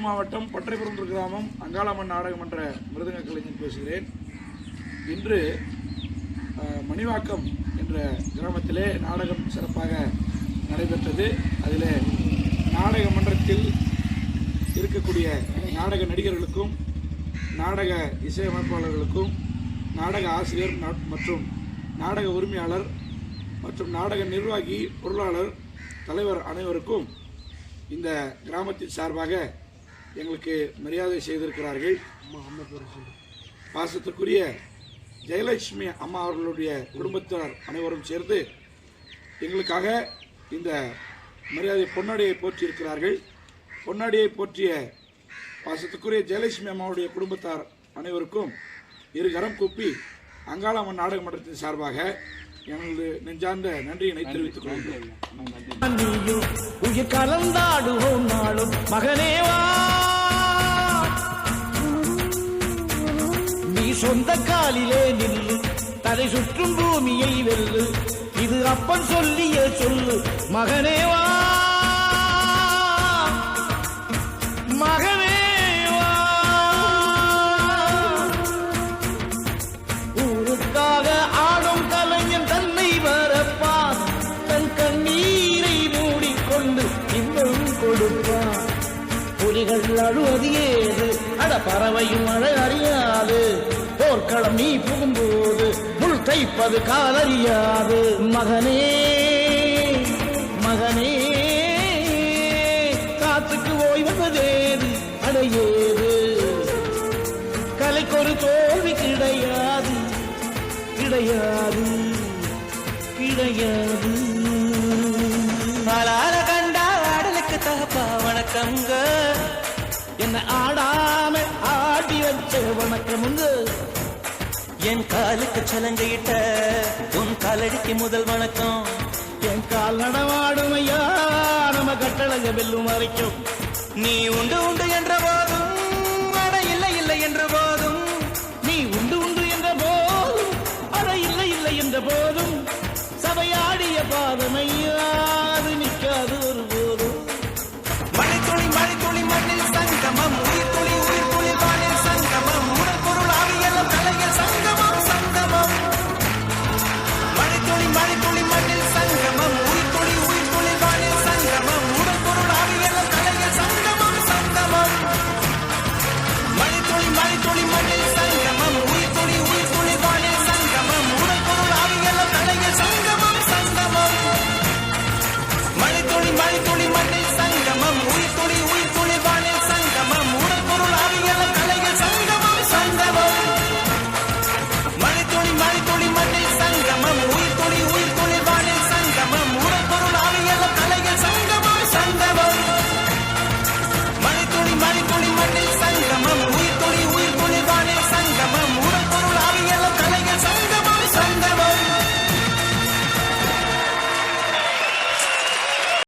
திருப்பூர் மாவட்டம் பற்றைபுரம் கிராமம் அங்காளம்மன் நாடகமன்ற மிருதங்க கலைஞன் பேசுகிறேன். இன்று மணிவாக்கம் என்ற கிராமத்திலே நாடகம் சிறப்பாக நடைபெற்றது. அதில் நாடக மன்றத்தில் இருக்கக்கூடிய நாடக நடிகர்களுக்கும் நாடக இசையமைப்பாளர்களுக்கும் நாடக ஆசிரியர் மற்றும் நாடக உரிமையாளர் மற்றும் நாடக நிர்வாகி பொருளாளர் தலைவர் அனைவருக்கும் இந்த கிராமத்தின் சார்பாக எங்களுக்கு மரியாதை செய்திருக்கிறார்கள். பாசத்திற்குரிய ஜெயலட்சுமி அம்மா அவர்களுடைய குடும்பத்தினர் அனைவரும் சேர்ந்து எங்களுக்காக இந்த மரியாதை பொன்னாடியை போற்றியிருக்கிறார்கள். பொன்னாடியை போற்றிய பாசத்துக்குரிய ஜெயலட்சுமி அம்மாவுடைய குடும்பத்தார் அனைவருக்கும் இரு கரம் கூப்பி அங்காளம்மன் நாடக மன்றத்தின் சார்பாக எங்களது நெஞ்சார்ந்த நன்றியினை தெரிவித்துக் கொள்கிறேன் உயிர் கலந்தாடுவோம் நாளும். மகனேவா சொந்த காலிலே நில்லு. தலை சுற்றும் பூமியை வெல்லு. இது அப்பன் சொல்லிய சொல்லு. மகனேவா புலிகள் அழுவது ஏது அட பறவையும் அழ அறியாது. போர்க்களம் நீ புகும்போது முள் தைப்பது காலறியாது. மகனே மகனே காத்துக்கு ஓய்வதேது அடையேது. கலைக்கொரு தோல்வி கிடையாது. கிடையாது. கிடையாது. ஆளால கண்டா ஆடலுக்கு தகப்பா வணக்கங்க என்ன ஆடாம ஆடி வச்ச வணக்கமுங்க என் காலுக்கு சலங்கையிட்ட உன் காலடிக்கு முதல் வணக்கம். என் கால் நடமாடும் ஐயா நம்ம கட்டழக வெல்லும் வரைக்கும். நீ உண்டு உண்டு என்ற போதும் அட இல்லை இல்லை என்ற போதும். நீ உண்டு உண்டு என்ற போதும் அட இல்லை இல்லை என்ற போதும். சபையாடிய பாதமையா